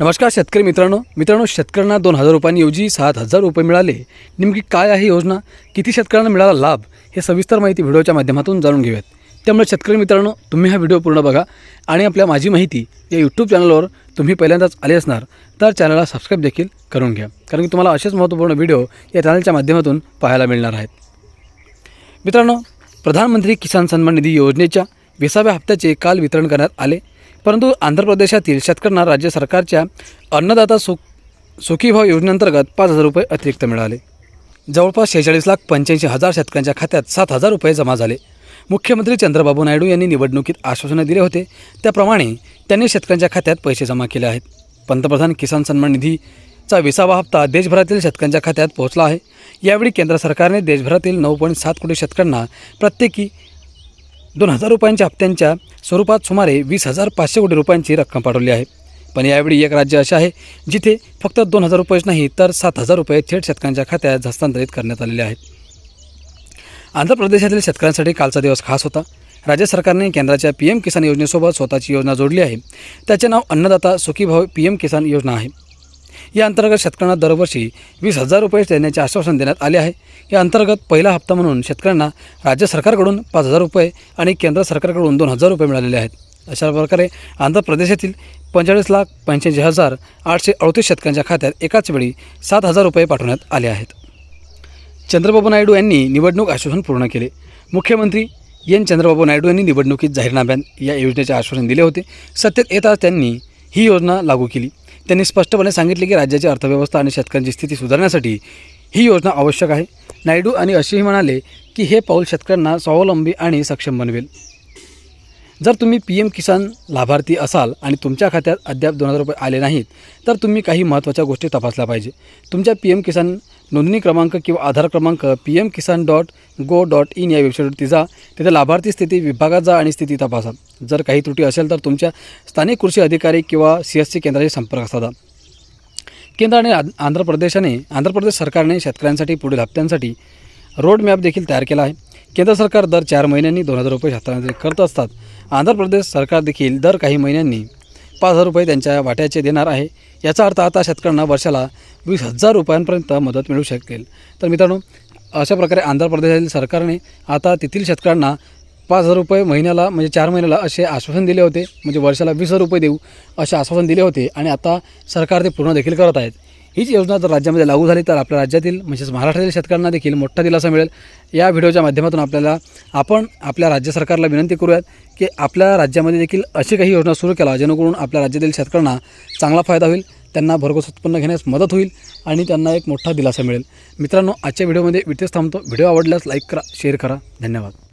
नमस्कार शेतकरी मित्रांनो. मित्रांनो शेतकऱ्यांना दोन हजार रुपयांऐवजी सात हजार रुपये मिळाले. नेमकी काय आहे योजना? किती शेतकऱ्यांना मिळाला लाभ? हे सविस्तर माहिती व्हिडिओच्या माध्यमातून जाणून घेऊयात. त्यामुळे शेतकरी मित्रांनो तुम्ही हा व्हिडिओ पूर्ण बघा आणि आपल्या माझी माहिती या यूट्यूब चॅनलवर तुम्ही पहिल्यांदाच आले असणार तर चॅनलला सबस्क्राईब देखील करून घ्या. कारण की तुम्हाला असेच महत्त्वपूर्ण व्हिडिओ या चॅनलच्या माध्यमातून पाहायला मिळणार आहेत. मित्रांनो प्रधानमंत्री किसान सन्मान निधी योजनेच्या विसाव्या हप्त्याचे काल वितरण करण्यात आले. परंतु आंध्र प्रदेशातील शेतकऱ्यांना राज्य सरकारच्या अन्नदाता सुख सुखी भाव योजनेअंतर्गत पाच हजार रुपये अतिरिक्त मिळाले. जवळपास शेहेचाळीस लाख पंच्याऐंशी हजार शेतकऱ्यांच्या खात्यात सात हजार रुपये जमा झाले. मुख्यमंत्री चंद्रबाबू नायडू यांनी निवडणुकीत आश्वासनं दिले होते. त्याप्रमाणे त्यांनी शेतकऱ्यांच्या खात्यात पैसे जमा केले आहेत. पंतप्रधान किसान सन्मान निधीचा विसावा हप्ता देशभरातील शेतकऱ्यांच्या खात्यात पोहोचला आहे. यावेळी केंद्र सरकारने देशभरातील नऊ पॉईंट सात कोटी शेतकऱ्यांना प्रत्येकी दोन हजार रुपयांच्या हप्त्यांच्या स्वरूपात सुमारे वीस हजार पाचशे कोटी रुपयांची रक्कम पाठवली आहे. पण यावेळी एक राज्य असे आहे जिथे फक्त दोन हजार रुपयेच नाही तर सात हजार रुपये थेट शेतकऱ्यांच्या खात्यात हस्तांतरित करण्यात आलेले आहेत. आंध्र प्रदेशातील शेतकऱ्यांसाठी कालचा दिवस खास होता. राज्य सरकारने केंद्राच्या पी एम किसान योजनेसोबत स्वतःची योजना जोडली आहे. त्याचे नाव अन्नदाता सुखी भाव पी एम किसान योजना आहे. या अंतर्गत शेतकऱ्यांना दरवर्षी वीस हजार रुपये देण्याचे आश्वासन देण्यात आले आहे. या अंतर्गत पहिला हप्ता म्हणून शेतकऱ्यांना राज्य सरकारकडून पाच हजार रुपये आणि केंद्र सरकारकडून दोन हजार रुपये मिळालेले आहेत. अशा प्रकारे आंध्र प्रदेशातील पंचेचाळीस लाख पंच्याऐंशी हजार आठशे अडतीस शेतकऱ्यांच्या खात्यात एकाच वेळी सात हजार रुपये पाठवण्यात आले आहेत. चंद्रबाबू नायडू यांनी निवडणूक आश्वासन पूर्ण केले. मुख्यमंत्री एन. चंद्रबाबू नायडू यांनी निवडणुकीत जाहीरनाम्यात या योजनेचे आश्वासन दिले होते. सत्तेत येताच त्यांनी ही योजना लागू केली. त्यांनी स्पष्टपणे सांगितले की राज्याची अर्थव्यवस्था आणि शेतकऱ्यांची स्थिती सुधारण्यासाठी ही योजना आवश्यक आहे. नायडू आणि असेही म्हणाले की हे पाऊल शेतकऱ्यांना स्वावलंबी आणि सक्षम बनवेल. जर तुम्ही पी एम किसान लाभार्थी असाल आणि तुमच्या खात्यात अद्याप दोन हजार रुपये आले नाहीत तर तुम्ही काही महत्त्वाच्या गोष्टी तपासल्या पाहिजे. तुमच्या पी एम किसान नोंदणी क्रमांक किंवा आधार क्रमांक P M Kisan dot gov dot in या वेबसाईटवरती जा. तिथे लाभार्थी स्थिती विभागात जा आणि स्थिती तपासा. जर काही त्रुटी असेल तर तुमच्या स्थानिक कृषी अधिकारी किंवा सी एस सी केंद्राशी संपर्क साधा. केंद्र आणि आंध्र प्रदेशाने आंध्र प्रदेश सरकारने शेतकऱ्यांसाठी पुढील हप्त्यांसाठी रोड मॅप देखील तयार केला आहे. केंद्र सरकार दर चार महिन्यांनी दोन हजार रुपये हस्तांतरित करत असतात. आंध्र प्रदेश सरकार देखील दर काही महिन्यांनी पाच हजार रुपये त्यांच्या वाट्याचे देणार आहे. याचा अर्थ आता शेतकऱ्यांना वर्षाला वीस हजार रुपयांपर्यंत मदत मिळू शकेल. तर मित्रांनो अशा प्रकारे आंध्र प्रदेशातील सरकारने आता तेथील शेतकऱ्यांना पाच हजार रुपये महिन्याला म्हणजे चार महिन्याला असे आश्वासन दिले होते. म्हणजे वर्षाला वीस हजार रुपये देऊ असे आश्वासन दिले होते आणि आता सरकार ते पूर्ण देखील करत आहेत. हीच योजना जर राज्यामध्ये लागू झाली तर आपल्या राज्यातील म्हणजेच महाराष्ट्रातील शेतकऱ्यांना देखील मोठा दिलासा मिळेल. या व्हिडिओच्या माध्यमातून आपल्याला आपण आपल्या राज्य सरकारला विनंती करूयात की आपल्या राज्यामध्ये देखील अशी काही योजना सुरू केला जेणेकरून आपल्या राज्यातील शेतकऱ्यांना चांगला फायदा होईल त्यांना भरघोस उत्पन्न घेण्यास मदत होईल आणि त्यांना एक मोठा दिलासा मिळेल. मित्रांनो आजच्या व्हिडिओमध्ये इथेच थांबतो. व्हिडिओ आवडल्यास लाईक करा शेअर करा. धन्यवाद.